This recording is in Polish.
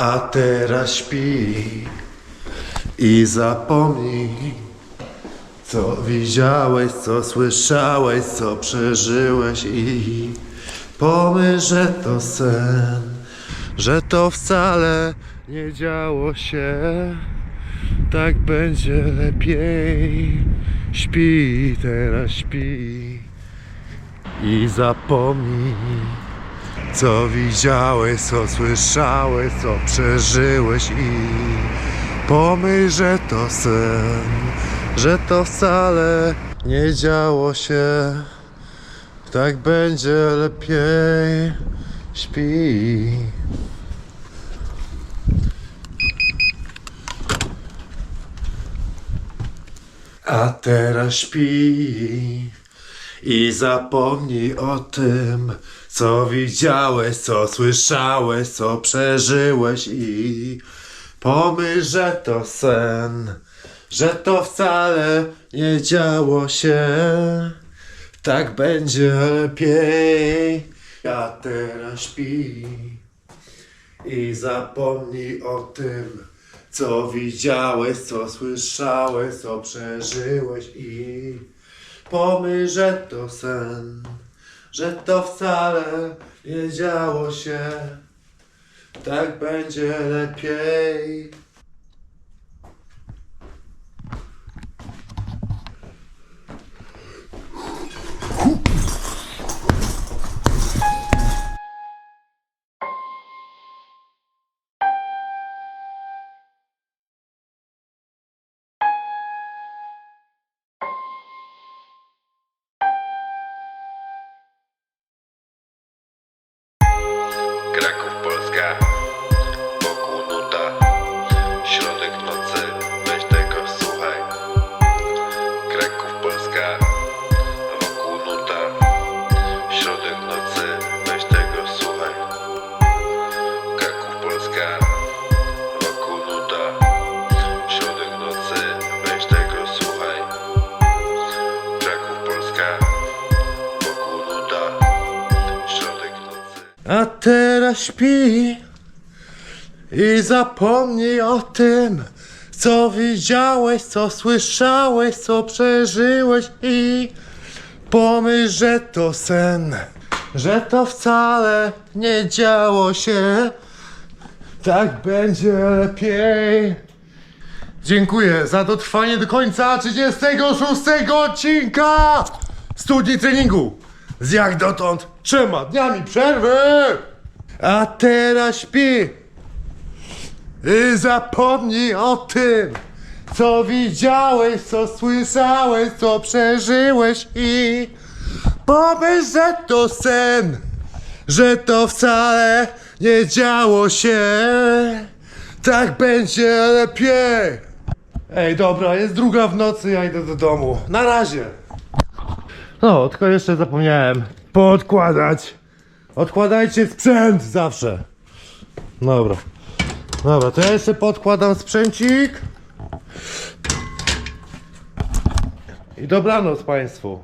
A teraz śpi i zapomnij, co widziałeś, co słyszałeś, co przeżyłeś i pomyśl, że to sen, że to wcale nie działo się. Tak będzie lepiej. Śpi, teraz śpi i zapomnij. Co widziałeś, co słyszałeś, co przeżyłeś i pomyśl, że to sen, że to wcale nie działo się. Tak będzie lepiej. Śpi. A teraz śpi i zapomnij o tym, co widziałeś, co słyszałeś, co przeżyłeś i pomyśl, że to sen, że to wcale nie działo się. Tak będzie lepiej. A teraz śpi i zapomnij o tym, co widziałeś, co słyszałeś, co przeżyłeś i pomyśl, że to sen, że to wcale nie działo się. Tak będzie lepiej. A teraz śpi i zapomnij o tym, co widziałeś, co słyszałeś, co przeżyłeś i pomyśl, że to sen, że to wcale nie działo się. Tak będzie lepiej. Dziękuję za dotrwanie do końca 36 odcinka studni treningu z jak dotąd trzema dniami przerwy. A teraz śpi i zapomnij o tym, co widziałeś, co słyszałeś, co przeżyłeś i pomyśl, że to sen, że to wcale nie działo się. Tak będzie lepiej. Ej, dobra, jest druga w nocy, ja idę do domu. Na razie. No, tylko jeszcze zapomniałem podkładać. Odkładajcie sprzęt zawsze. Dobra. Dobra, to ja jeszcze podkładam sprzęcik. I dobranoc Państwu.